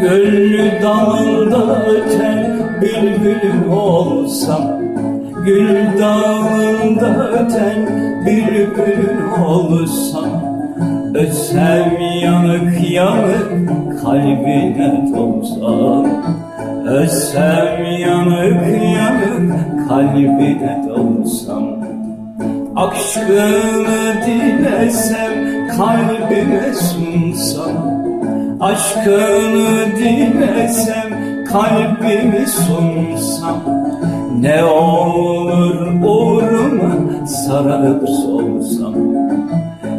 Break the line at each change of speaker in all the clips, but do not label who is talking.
Gül dalında öten bülbülüm olsam Gül dalında öten bülbülün olsam Ötsem yanık yanık kalbine dolsam Ötsem yanık yanık kalbine dolsam Aşkını dilesem kalbime sunsam Aşkını dilesem kalbimi sunsam Ne olur uğruna sararıp solsam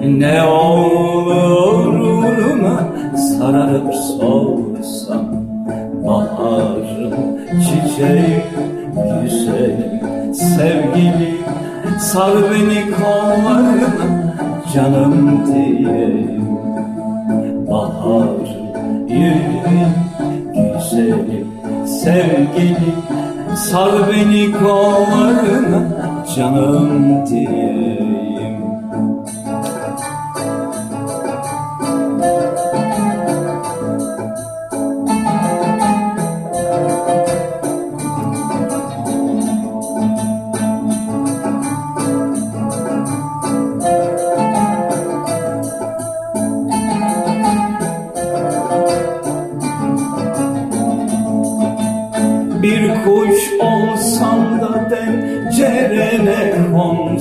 Ne olur uğruna sararıp solsam Baharım, çiçeğim, güzelim, sevgilim Sar beni kollarına canım diyeyim yüreğim, güzelim, sevgilim. Sar beni kollarına canım diyeyim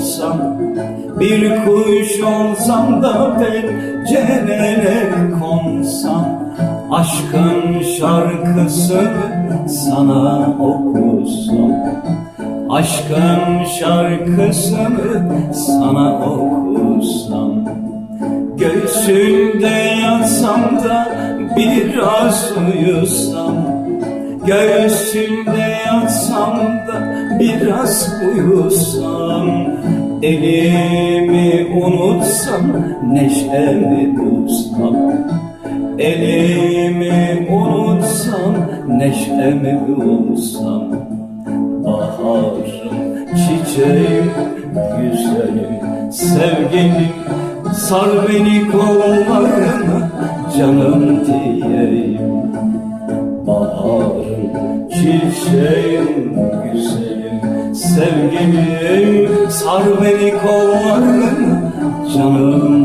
konsam Bir kuş olsam da pencerene konsam. Aşkın şarkısını sana okusam Aşkın şarkısını sana okusam. Göğsünde yatsam da biraz uyusam Göğsünde yatsam da biraz uyusam Elimi unutsam neşemi bulsam Elimi unutsam neşemi bulsam Baharım, çiçeğim, güzelim, sevgilim. Sar beni kollarına canım diyeyim. Baharım, çiçeğim, güzelim, sevgilim Sar beni kollarına canım